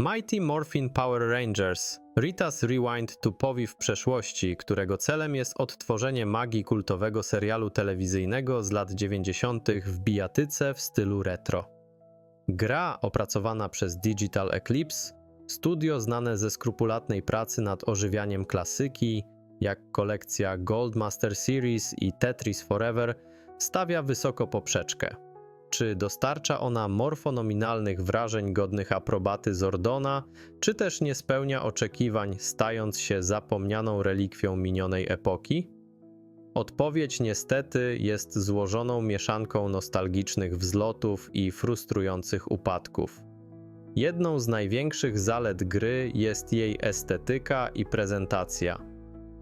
Mighty Morphin Power Rangers Rita's Rewind to powiew przeszłości, którego celem jest odtworzenie magii kultowego serialu telewizyjnego z lat 90. w bijatyce w stylu retro. Gra opracowana przez Digital Eclipse, studio znane ze skrupulatnej pracy nad ożywianiem klasyki, jak kolekcja Gold Master Series i Tetris Forever, stawia wysoko poprzeczkę. Czy dostarcza ona morfonominalnych wrażeń godnych aprobaty Zordona, czy też nie spełnia oczekiwań, stając się zapomnianą relikwią minionej epoki? Odpowiedź niestety jest złożoną mieszanką nostalgicznych wzlotów i frustrujących upadków. Jedną z największych zalet gry jest jej estetyka i prezentacja.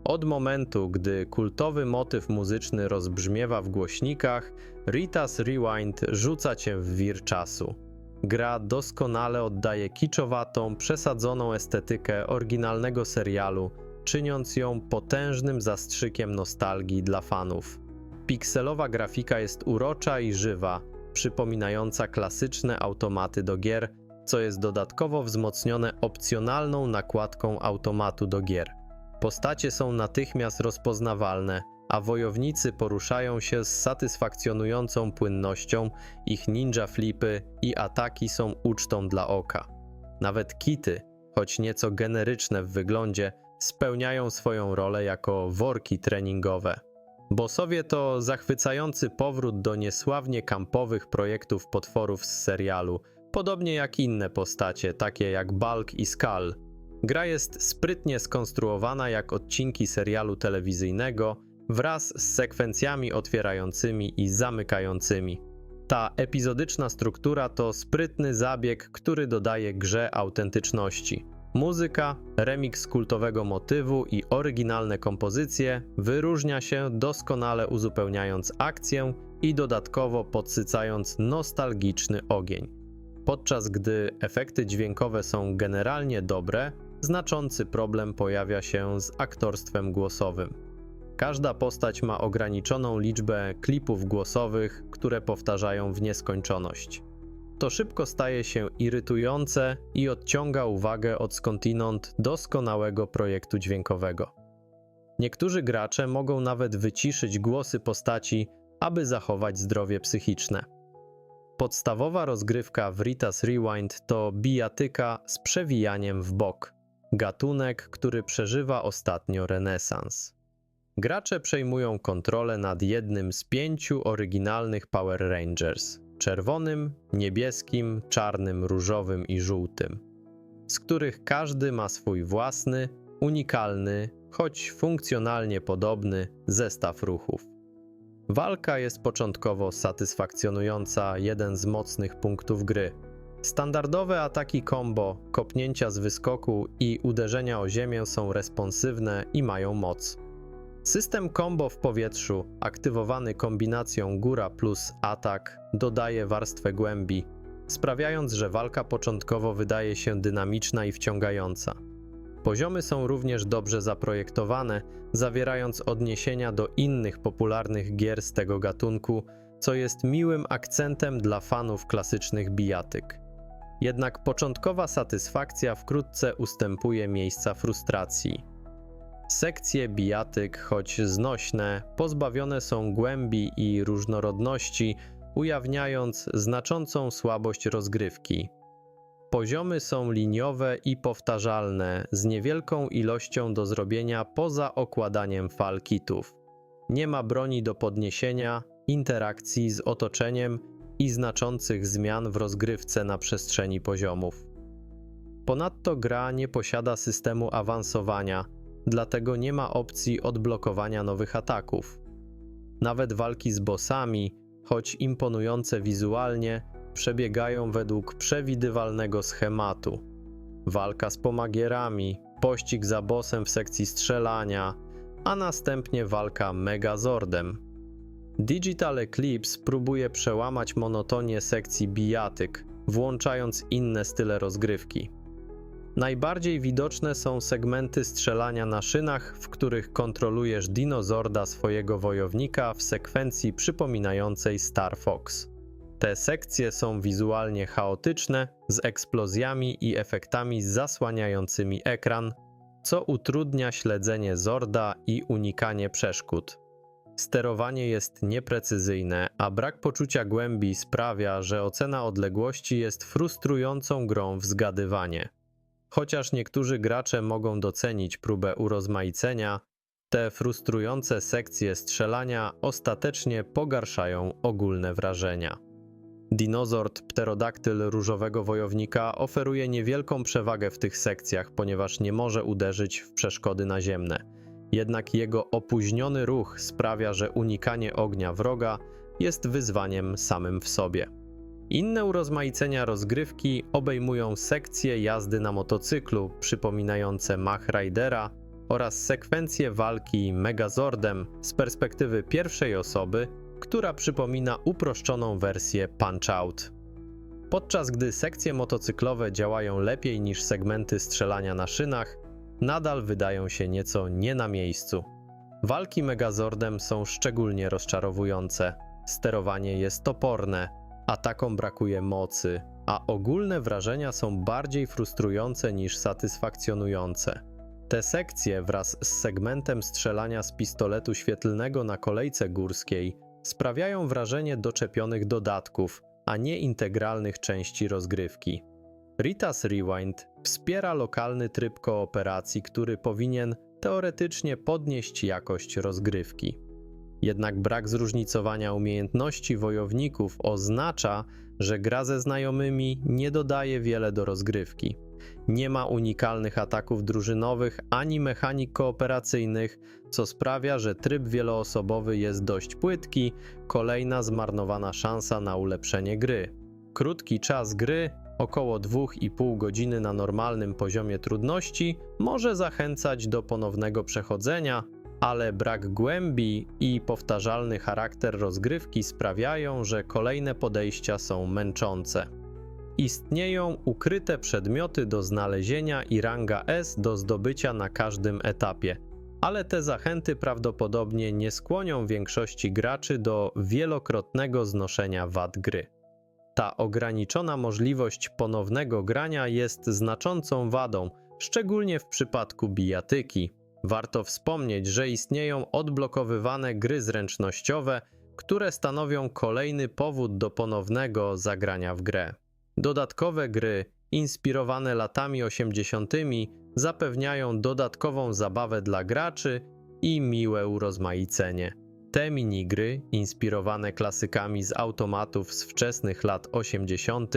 Od momentu, gdy kultowy motyw muzyczny rozbrzmiewa w głośnikach, Rita's Rewind rzuca cię w wir czasu. Gra doskonale oddaje kiczowatą, przesadzoną estetykę oryginalnego serialu, czyniąc ją potężnym zastrzykiem nostalgii dla fanów. Pikselowa grafika jest urocza i żywa, przypominająca klasyczne automaty do gier, co jest dodatkowo wzmocnione opcjonalną nakładką automatu do gier. Postacie są natychmiast rozpoznawalne, a wojownicy poruszają się z satysfakcjonującą płynnością, ich ninja flipy i ataki są ucztą dla oka. Nawet kity, choć nieco generyczne w wyglądzie, spełniają swoją rolę jako worki treningowe. Bossowie to zachwycający powrót do niesławnie kampowych projektów potworów z serialu, podobnie jak inne postacie, takie jak Bulk i Skull. Gra jest sprytnie skonstruowana jak odcinki serialu telewizyjnego, wraz z sekwencjami otwierającymi i zamykającymi. Ta epizodyczna struktura to sprytny zabieg, który dodaje grze autentyczności. Muzyka, remix kultowego motywu i oryginalne kompozycje wyróżnia się doskonale uzupełniając akcję i dodatkowo podsycając nostalgiczny ogień. Podczas gdy efekty dźwiękowe są generalnie dobre, znaczący problem pojawia się z aktorstwem głosowym. Każda postać ma ograniczoną liczbę klipów głosowych, które powtarzają w nieskończoność. To szybko staje się irytujące i odciąga uwagę od skądinąd doskonałego projektu dźwiękowego. Niektórzy gracze mogą nawet wyciszyć głosy postaci, aby zachować zdrowie psychiczne. Podstawowa rozgrywka w Rita's Rewind to bijatyka z przewijaniem w bok, gatunek, który przeżywa ostatnio renesans. Gracze przejmują kontrolę nad jednym z pięciu oryginalnych Power Rangers czerwonym, niebieskim, czarnym, różowym i żółtym, z których każdy ma swój własny, unikalny, choć funkcjonalnie podobny zestaw ruchów. Walka jest początkowo satysfakcjonująca, jeden z mocnych punktów gry. Standardowe ataki combo, kopnięcia z wyskoku i uderzenia o ziemię są responsywne i mają moc. System combo w powietrzu, aktywowany kombinacją góra plus atak, dodaje warstwę głębi, sprawiając, że walka początkowo wydaje się dynamiczna i wciągająca. Poziomy są również dobrze zaprojektowane, zawierając odniesienia do innych popularnych gier z tego gatunku, co jest miłym akcentem dla fanów klasycznych bijatyk. Jednak początkowa satysfakcja wkrótce ustępuje miejsca frustracji. Sekcje bijatyk, choć znośne, pozbawione są głębi i różnorodności, ujawniając znaczącą słabość rozgrywki. Poziomy są liniowe i powtarzalne, z niewielką ilością do zrobienia poza okładaniem fal kitów. Nie ma broni do podniesienia, interakcji z otoczeniem i znaczących zmian w rozgrywce na przestrzeni poziomów. Ponadto gra nie posiada systemu awansowania, dlatego nie ma opcji odblokowania nowych ataków. Nawet walki z bossami, choć imponujące wizualnie, przebiegają według przewidywalnego schematu. Walka z pomagierami, pościg za bossem w sekcji strzelania, a następnie walka Megazordem. Digital Eclipse próbuje przełamać monotonię sekcji bijatyk, włączając inne style rozgrywki. Najbardziej widoczne są segmenty strzelania na szynach, w których kontrolujesz dinozorda swojego wojownika w sekwencji przypominającej Star Fox. Te sekcje są wizualnie chaotyczne, z eksplozjami i efektami zasłaniającymi ekran, co utrudnia śledzenie Zorda i unikanie przeszkód. Sterowanie jest nieprecyzyjne, a brak poczucia głębi sprawia, że ocena odległości jest frustrującą grą w zgadywanie. Chociaż niektórzy gracze mogą docenić próbę urozmaicenia, te frustrujące sekcje strzelania ostatecznie pogarszają ogólne wrażenia. Dinozord pterodaktyl różowego wojownika oferuje niewielką przewagę w tych sekcjach, ponieważ nie może uderzyć w przeszkody naziemne. Jednak jego opóźniony ruch sprawia, że unikanie ognia wroga jest wyzwaniem samym w sobie. Inne urozmaicenia rozgrywki obejmują sekcje jazdy na motocyklu przypominające Mach Ridera oraz sekwencję walki Megazordem z perspektywy pierwszej osoby, która przypomina uproszczoną wersję Punch-Out. Podczas gdy sekcje motocyklowe działają lepiej niż segmenty strzelania na szynach, nadal wydają się nieco nie na miejscu. Walki Megazordem są szczególnie rozczarowujące. Sterowanie jest toporne, atakom brakuje mocy, a ogólne wrażenia są bardziej frustrujące niż satysfakcjonujące. Te sekcje wraz z segmentem strzelania z pistoletu świetlnego na kolejce górskiej sprawiają wrażenie doczepionych dodatków, a nie integralnych części rozgrywki. Ritas Rewind wspiera lokalny tryb kooperacji, który powinien teoretycznie podnieść jakość rozgrywki. Jednak brak zróżnicowania umiejętności wojowników oznacza, że gra ze znajomymi nie dodaje wiele do rozgrywki. Nie ma unikalnych ataków drużynowych ani mechanik kooperacyjnych, co sprawia, że tryb wieloosobowy jest dość płytki, kolejna zmarnowana szansa na ulepszenie gry. Krótki czas gry, około 2,5 godziny na normalnym poziomie trudności, może zachęcać do ponownego przechodzenia, ale brak głębi i powtarzalny charakter rozgrywki sprawiają, że kolejne podejścia są męczące. Istnieją ukryte przedmioty do znalezienia i ranga S do zdobycia na każdym etapie, ale te zachęty prawdopodobnie nie skłonią większości graczy do wielokrotnego znoszenia wad gry. Ta ograniczona możliwość ponownego grania jest znaczącą wadą, szczególnie w przypadku bijatyki. Warto wspomnieć, że istnieją odblokowywane gry zręcznościowe, które stanowią kolejny powód do ponownego zagrania w grę. Dodatkowe gry, inspirowane latami 80., zapewniają dodatkową zabawę dla graczy i miłe urozmaicenie. Te minigry, inspirowane klasykami z automatów z wczesnych lat 80.,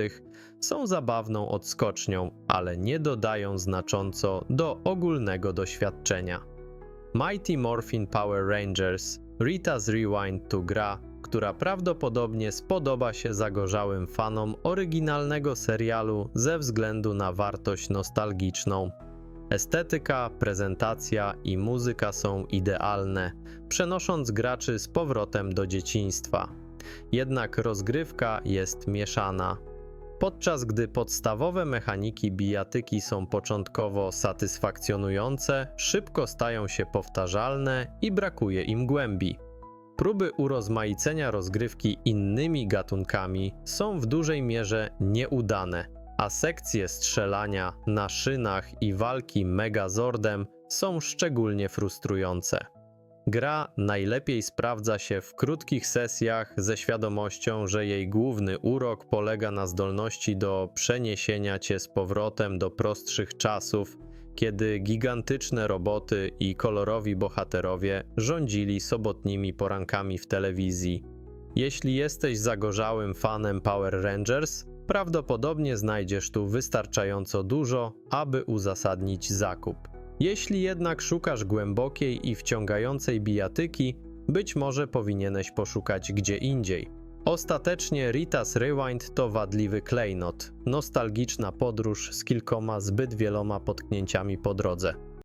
są zabawną odskocznią, ale nie dodają znacząco do ogólnego doświadczenia. Mighty Morphin Power Rangers Rita's Rewind to gra, która prawdopodobnie spodoba się zagorzałym fanom oryginalnego serialu ze względu na wartość nostalgiczną. Estetyka, prezentacja i muzyka są idealne, przenosząc graczy z powrotem do dzieciństwa. Jednak rozgrywka jest mieszana. Podczas gdy podstawowe mechaniki bijatyki są początkowo satysfakcjonujące, szybko stają się powtarzalne i brakuje im głębi. Próby urozmaicenia rozgrywki innymi gatunkami są w dużej mierze nieudane, a sekcje strzelania na szynach i walki Megazordem są szczególnie frustrujące. Gra najlepiej sprawdza się w krótkich sesjach ze świadomością, że jej główny urok polega na zdolności do przeniesienia cię z powrotem do prostszych czasów, kiedy gigantyczne roboty i kolorowi bohaterowie rządzili sobotnimi porankami w telewizji. Jeśli jesteś zagorzałym fanem Power Rangers, prawdopodobnie znajdziesz tu wystarczająco dużo, aby uzasadnić zakup. Jeśli jednak szukasz głębokiej i wciągającej bijatyki, być może powinieneś poszukać gdzie indziej. Ostatecznie Rita's Rewind to wadliwy klejnot, nostalgiczna podróż z kilkoma zbyt wieloma potknięciami po drodze.